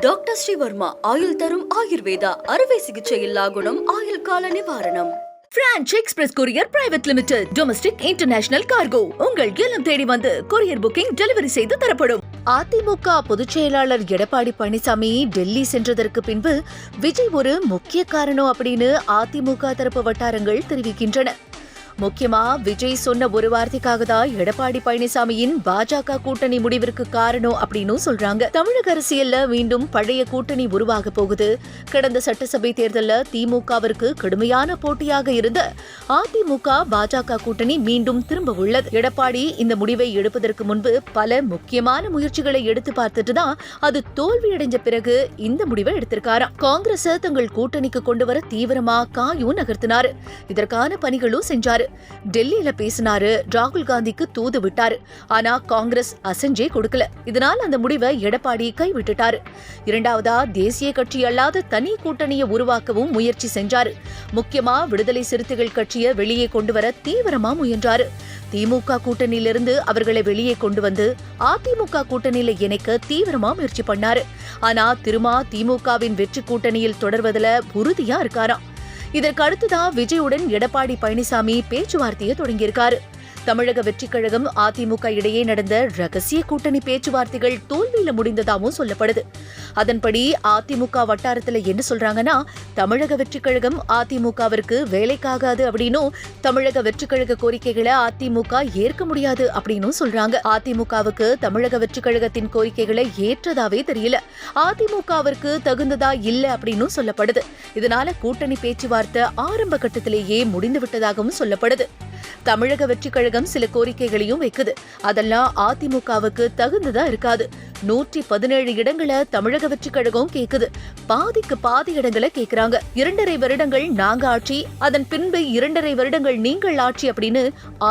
Doctor Sreevarma ஆயுள் தரும் ஆயுர்வேதா அறுவை சிகிச்சை இல்லா குணம் ஆயுள் கால நிவாரணம். Franch express courier private limited domestic international cargo உங்கள் இல்லம் தேடி வந்து கொரியர் புக்கிங் டெலிவரி செய்து தரப்படும். அதிமுக பொதுச் செயலாளர் எடப்பாடி பழனிசாமி டெல்லி சென்றதற்கு பின்பு விஜய் ஒரு முக்கிய காரணம் அப்படின்னு அதிமுக தரப்பு வட்டாரங்கள் தெரிவிக்கின்றன. முக்கியமா விஜய் சொன்ன ஒரு வார்த்தைக்காக தான் எடப்பாடி பழனிசாமியின் பாஜக கூட்டணி முடிவிற்கு காரணம் அப்படின்னு சொல்றாங்க. தமிழக அரசியல்ல மீண்டும் பழைய கூட்டணி உருவாக போகுது. கடந்த சட்டசபை தேர்தலில் திமுகவிற்கு கடுமையான போட்டியாக இருந்த அதிமுக பாஜக கூட்டணி மீண்டும் திரும்ப உள்ளது. எடப்பாடி இந்த முடிவை எடுப்பதற்கு முன்பு பல முக்கியமான முயற்சிகளை எடுத்து பார்த்துட்டு தான் அது தோல்வியடைஞ்ச பிறகு இந்த முடிவை எடுத்திருக்காராம். காங்கிரஸ் தங்கள் கூட்டணிக்கு கொண்டு வர தீவிரமா காயும் நகர்த்தினார். இதற்கான பணிகளும் செஞ்சாரு. டெல்லியில பேசினாரு ராகுல் காந்திக்கு தூது விட்டாரு. ஆனா காங்கிரஸ் அசஞ்சே கொடுக்கல. இதனால் அந்த முடிவை எடப்பாடி கைவிட்டுட்டாரு. இரண்டாவதா தேசிய கட்சி அல்லாத தனி கூட்டணியை உருவாக்கவும் முயற்சி செஞ்சாரு. முக்கியமா விடுதலை சிறுத்தைகள் கட்சியை வெளியே கொண்டு வர தீவிரமா முயன்றாரு. திமுக கூட்டணியிலிருந்து அவர்களை வெளியே கொண்டு வந்து அதிமுக கூட்டணியில இணைக்க தீவிரமா முயற்சி பண்ணாரு. ஆனா திருமா திமுகவின் வெற்றி கூட்டணியில் தொடர்வதில் உறுதியா இருக்காராம். இதற்கு அடுத்துதான் விஜயுடன் எடப்பாடி பழனிசாமி பேச்சுவார்த்தையை தொடங்கியிருக்காரு. தமிழக வெற்றிக் கழகம் அதிமுக இடையே நடந்த ரகசிய கூட்டணி பேச்சுவார்த்தைகள் தோல்வியில முடிந்ததாகவும் சொல்லப்படுது. அதன்படி அதிமுக வட்டாரத்துல என்ன சொல்றாங்கன்னா தமிழக வெற்றிக் கழகம் அதிமுகவிற்கு வேலைக்காகாது அப்படின்னும் தமிழக வெற்றிக் கழக கோரிக்கைகளை அதிமுக ஏற்க முடியாது அப்படின்னும் சொல்றாங்க. அதிமுகவுக்கு தமிழக வெற்றிக் கழகத்தின் கோரிக்கைகளை ஏற்றதாவே தெரியல. அதிமுகவிற்கு தகுந்ததா இல்ல அப்படின்னும் சொல்லப்படுது. இதனால கூட்டணி பேச்சுவார்த்தை ஆரம்ப கட்டத்திலேயே முடிந்து விட்டதாகவும் சொல்லப்படுது. தமிழக வெற்றிக் கழகம் சில கோரிக்கைகளையும் வைக்குது. அதெல்லாம் அதிமுகவுக்கு தகுந்ததா இருக்காது. நூற்றி பதினேழு இடங்களை தமிழக வெற்றி கழகம் கேக்குது. பாதிக்கு பாதி இடங்களை கேக்குறாங்க. இரண்டரை வருடங்கள் நாங்க ஆட்சி அதன் பின்பு இரண்டரை வருடங்கள் நீங்கள் ஆட்சி அப்படின்னு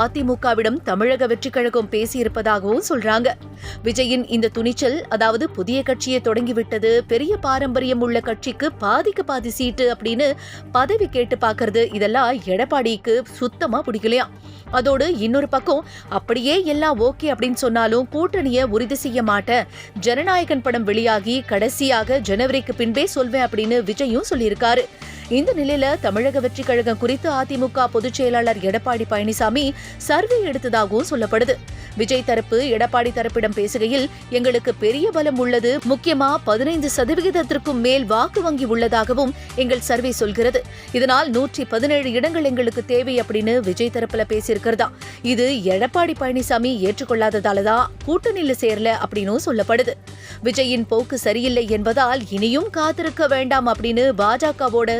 அதிமுகவிடம் தமிழக வெற்றி கழகம் பேசியிருப்பதாகவும் சொல்றாங்க. விஜயின் இந்த துணிச்சல் அதாவது புதிய கட்சியை தொடங்கிவிட்டது பெரிய பாரம்பரியம் உள்ள கட்சிக்கு பாதிக்கு பாதி சீட்டு அப்படின்னு பதவி கேட்டு பாக்குறது இதெல்லாம் எடப்பாடிக்கு சுத்தமா பிடிக்கலையா? அதோடு இன்னொரு பக்கம் அப்படியே எல்லாம் ஓகே அப்படின்னு சொன்னாலும் கூட்டணியை உறுதி செய்ய மாட்டேன் ஜனநாயகன் படம் வெளியாகி கடைசியாக ஜனவரிக்கு பின்பே சொல்வேன் அப்படின்னு விஜயும் சொல்லியிருக்காரு. இந்த நிலையில தமிழக வெற்றி கழகம் குறித்து அதிமுக பொதுச் செயலாளர் எடப்பாடி பழனிசாமி சர்வே எடுத்ததாகவும் சொல்லப்படுது. விஜய் தரப்பு எடப்பாடி தரப்பிடம் பேசுகையில் எங்களுக்கு பெரிய பலம் உள்ளது முக்கியமா பதினைந்து சதவிகிதத்திற்கும் மேல் வாக்கு வங்கி உள்ளதாகவும் எங்கள் சர்வே சொல்கிறது. இதனால் நூற்றி பதினேழு இடங்கள் எங்களுக்கு தேவை அப்படின்னு விஜய் தரப்புல பேசியிருக்கிறதா. இது எடப்பாடி பழனிசாமி ஏற்றுக்கொள்ளாததால தான் கூட்டணியில சேரல அப்படின்னு சொல்லப்படுது. விஜயின் போக்கு சரியில்லை என்பதால் இனியும் காத்திருக்க வேண்டாம் அப்படின்னு பாஜகவோட